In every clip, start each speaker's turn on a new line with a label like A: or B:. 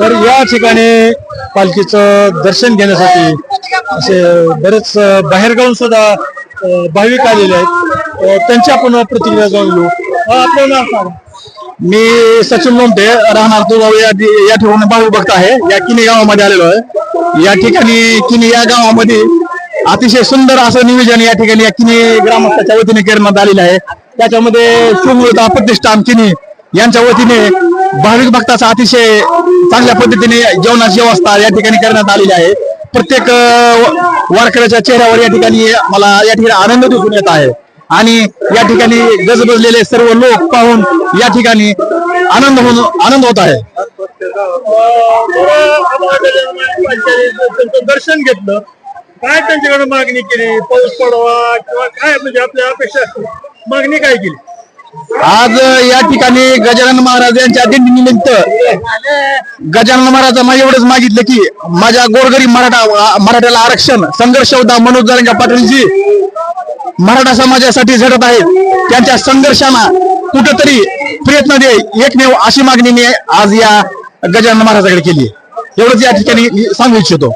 A: तर या ठिकाणी पालखीचं दर्शन घेण्यासाठी असे बरेच बाहेरगावून सुद्धा भाविक आलेले आहेत. त्यांची आपण प्रतिक्रिया जाऊन घेऊ. आपलं नाव सांगा.
B: मी सचिन लोमटे राहणार तुळगाव या या ठिकाणी भाऊ भक्त आहे. या किनी गावामध्ये आलेलो आहे. या ठिकाणी किनी या गावामध्ये अतिशय सुंदर असं नियोजन या ठिकाणी या किनी ग्रामस्थाच्या वतीने करण्यात आलेलं आहे. त्याच्यामध्ये सुमृत प्रतिष्ठान किनी यांच्या वतीने भाविक भक्ताचा अतिशय चांगल्या पद्धतीने जेवणाची व्यवस्था या ठिकाणी करण्यात आलेली आहे. प्रत्येक वारकऱ्याच्या चेहऱ्यावर या ठिकाणी मला या ठिकाणी आनंद दिसून येत आहे. आणि या ठिकाणी गजबजलेले सर्व लोक पाहून या ठिकाणी आनंद होऊन आनंद होत आहे.
A: दर्शन घेतलं. काय त्यांच्याकडे मागणी केली? पाऊस पडवा किंवा काय? म्हणजे आपल्या अपेक्षा मागणी काय केली?
B: आज या ठिकाणी गजानन महाराज यांच्या दिंडीनिमित्त गजानन महाराजांना एवढंच मागितलं की माझ्या गोरगरीब मराठा मराठ्याला आरक्षण संघर्ष होता मनोज जारंगा पाटीलजी मराठा समाजासाठी झडत आहेत. त्यांच्या संघर्षांना कुठंतरी प्रयत्न दे एकमेव अशी मागणी मी आज या गजानन महाराजाकडे केली एवढंच या ठिकाणी सांगू इच्छितो.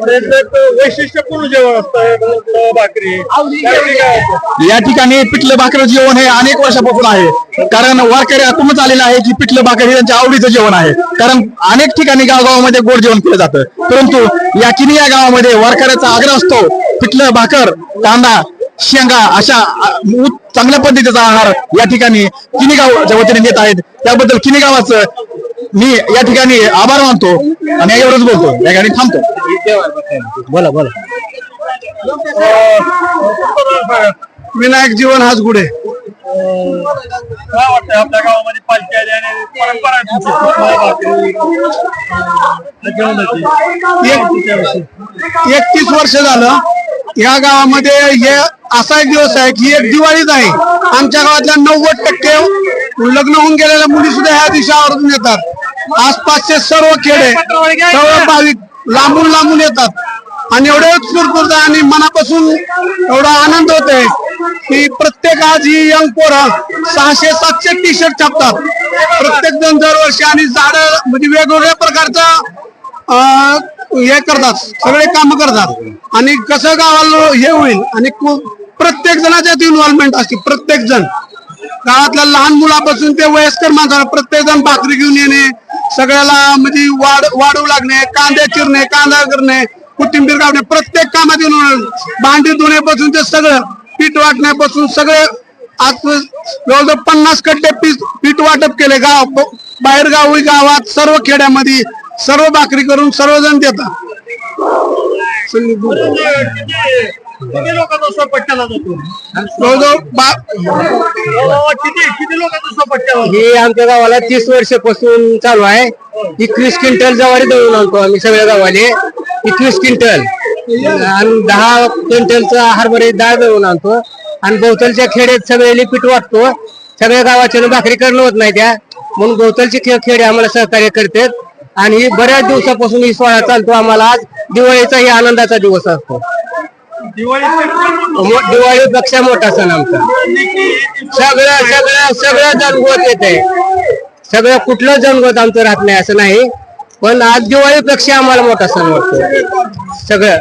A: वैशिष्ट्यपूर्ण जेवण असतं? भाकरी. काय काय? असतं?
B: या ठिकाणी पिठलं भाकर जेवण हे अनेक वर्षापासून आहे. कारण वारकरी आतूनच आलेलं आहे की पिठलं भाकर हे त्यांच्या आवडीचं जेवण आहे. कारण अनेक ठिकाणी गावगावामध्ये गोड जेवण केलं जातं. परंतु या किनी या गावामध्ये वारकऱ्याचा आग्रह असतो पिठलं भाकर कांदा शेंगा अशा चांगल्या पद्धतीचा आहार या ठिकाणी किनी गावच्या वतीने देत आहेत. त्याबद्दल किनी गावाचं मी या ठिकाणी आभार मानतो आणि एवढंच बोलतो. या ठिकाणी थांबतो. बोला बोला.
A: विनायक जीवन हासगुडे काय वाटतं आपल्या गावामध्ये पालखी आली आणि परंपरा आहे तुमची. भाकरी, अं, जेवणाची.
C: एकतीस वर्ष झालं. या गावामध्ये हे असा एक दिवस आहे की एक दिवाळीच आहे. आमच्या गावातल्या नव्वद टक्के लग्न होऊन गेलेल्या मुली सुद्धा ह्या दिवशी आवर्जून येतात. आसपासचे सर्व खेडे सर्व भाविक लांबून लांबून येतात. आणि एवढे उत्स्फूर्त आणि मनापासून एवढा आनंद होतोय की प्रत्येक आज ही यंग पोरं सहाशे सातशे टी शर्ट छापतात. प्रत्येक जण दरवर्षी आणि झाड म्हणजे वेगवेगळ्या प्रकारचा हे करतात सगळे काम करतात. आणि कसं गावाला हे होईल आणि प्रत्येक जणाच्यात इन्व्हॉल्वमेंट असते प्रत्येक जण. गावातल्या लहान मुलापासून ते वयस्कर माणसाला प्रत्येक जण भाकरी घेऊन येणे सगळ्याला म्हणजे वाढ वाढू लागणे कांदे चिरणे कांदा करणे कोथिंबीर काढणे प्रत्येक कामात येऊन भांडी धुण्यापासून ते सगळं पीठ वाटण्यापासून सगळे आज जवळजवळ पन्नास कट्टे पीठ पीठ वाटप केले. गाव बाहेर गावी गावात सर्व खेड्यामध्ये सर्व भाकरी करून सर्वजण देतात.
A: किती लोकांचा स्वयंपाक केला जातो
C: जवळजवळ
A: किती किती लोकांचा स्वयंपाक केला जातो?
D: ही आमच्या गावाला तीस वर्षापासून चालू आहे. एकवीस क्विंटल ज्वारी दळून आणतो आम्ही सगळ्या गावाले. एकवीस क्विंटल. आणि दहा क्विंटलचा हरभरे डाळ दळून आणतो. आणि भोवतालच्या खेड्यात सगळे पीठ वाटतो. सगळ्या गावाच्या भाकरी करणं होत नाही त्या. म्हणून भोवतालचे खे- खेडे आम्हाला सहकार्य करतात. आणि बऱ्याच दिवसापासून ही सोहळा चालतो. आम्हाला आज दिवाळीचाही आनंदाचा दिवस असतो. दिवाळीपेक्षा मोठा सण आमचा. सगळं सगळं सगळं जनगोत येते सगळं कुठलं जनगोत आमचं राहत नाही असं नाही. पण आज दिवाळीपेक्षा आम्हाला मोठा सण वाटतो सगळं.